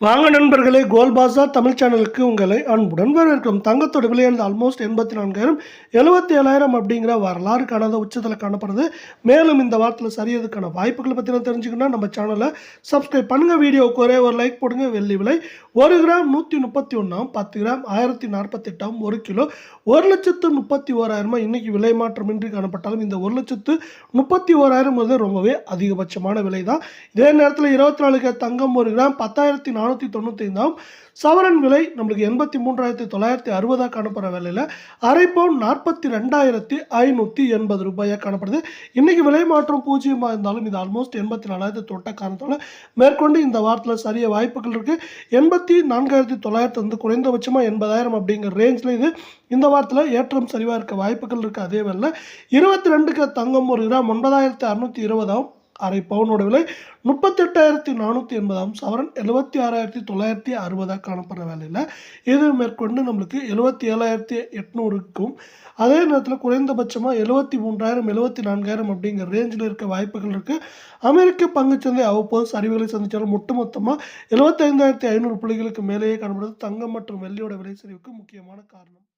வாங்க நண்பர்களே கோல்பாசா தமிழ் சேனலுக்கு உங்களை அன்புடன் வரவேற்கும் தங்கத்தோட விலையானது ஆல்மோஸ்ட் எண்பத்தி நான்காயிரம் எழுபத்தி ஏழாயிரம் அப்படிங்கிற வரலாறு காணாத உச்சத்தில் காணப்படுது. மேலும் இந்த வாரத்தில் சரியதுக்கான வாய்ப்புகளை பற்றின தெரிஞ்சுக்கணும்னா நம்ம சேனலை சப்ஸ்கிரைப் பண்ணுங்கள் வீடியோவுக்கு ஒரே ஒரு லைக் போடுங்க. வெள்ளி விலை ஒரு கிராம் நூற்றி முப்பத்தி ஒன்றாம் பத்து கிராம் ஆயிரத்தி நாற்பத்தெட்டாம் ஒரு கிலோ. ஒரு லட்சத்து முப்பத்தி ஓராயிரமா இன்றைக்கி விலை மாற்றமின்றி காணப்பட்டாலும் இந்த ஒரு லட்சத்து முப்பத்தி ஓராயிரம் வந்து ரொம்பவே அதிகபட்சமான விலை தான் இதே நேரத்தில் இருபத்தி நாலு தங்கம் ஒரு கிராம் பத்தாயிரத்தி நானூற்றி தொண்ணூற்றி சவரன் விலை நம்மளுக்கு எண்பத்தி மூன்றாயிரத்தி தொள்ளாயிரத்தி அறுபதாக காணப்படுற விலையில் அரை பவுன் நாற்பத்தி ரெண்டாயிரத்தி ஐநூற்றி எண்பது ரூபாயாக காணப்படுது. இன்றைக்கி விலை மாற்றம் பூஜ்ஜியமாக இருந்தாலும் இது ஆல்மோஸ்ட் எண்பத்தி நாலாயிரத்தி தொட்ட காரணத்தால் மேற்கொண்டு இந்த வாரத்தில் சரிய வாய்ப்புகள் இருக்குது எண்பத்தி நான்காயிரத்தி தொள்ளாயிரத்தி வந்து குறைந்தபட்சமாக எண்பதாயிரம் அப்படிங்கிற ரேஞ்சில் இது இந்த வாரத்தில் ஏற்றம் சரிவாக இருக்க வாய்ப்புகள் இருக்குது அதே வேலை இருபத்தி ரெண்டுக்கு தங்கம் ஒரு கிராம் ஒன்பதாயிரத்தி அறுநூற்றி இருபதாம் அரை பவுனோட விலை முப்பத்தெட்டாயிரத்தி நானூற்றி எண்பதாம் சவரன் எழுபத்தி ஆறாயிரத்தி தொள்ளாயிரத்தி அறுபதாக காணப்படுற வேலையில். இது மேற்கொண்டு நம்மளுக்கு எழுபத்தி ஏழாயிரத்தி எட்நூறுக்கும் அதே நேரத்தில் குறைந்தபட்சமாக எழுபத்தி மூன்றாயிரம் எழுபத்தி நான்காயிரம் அப்படிங்கிற ரேஞ்சில் இருக்க வாய்ப்புகள் இருக்குது அமெரிக்க பங்குச்சந்தை அவ்வப்போது சரிவுகளை சந்தித்தாலும் ஒட்டுமொத்தமாக எழுபத்தைந்தாயிரத்தி ஐநூறு புள்ளிகளுக்கு மேலேயே காணப்படுது. தங்கம் மற்றும் வெள்ளியோட விலை சரிவுக்கு முக்கியமான காரணம்.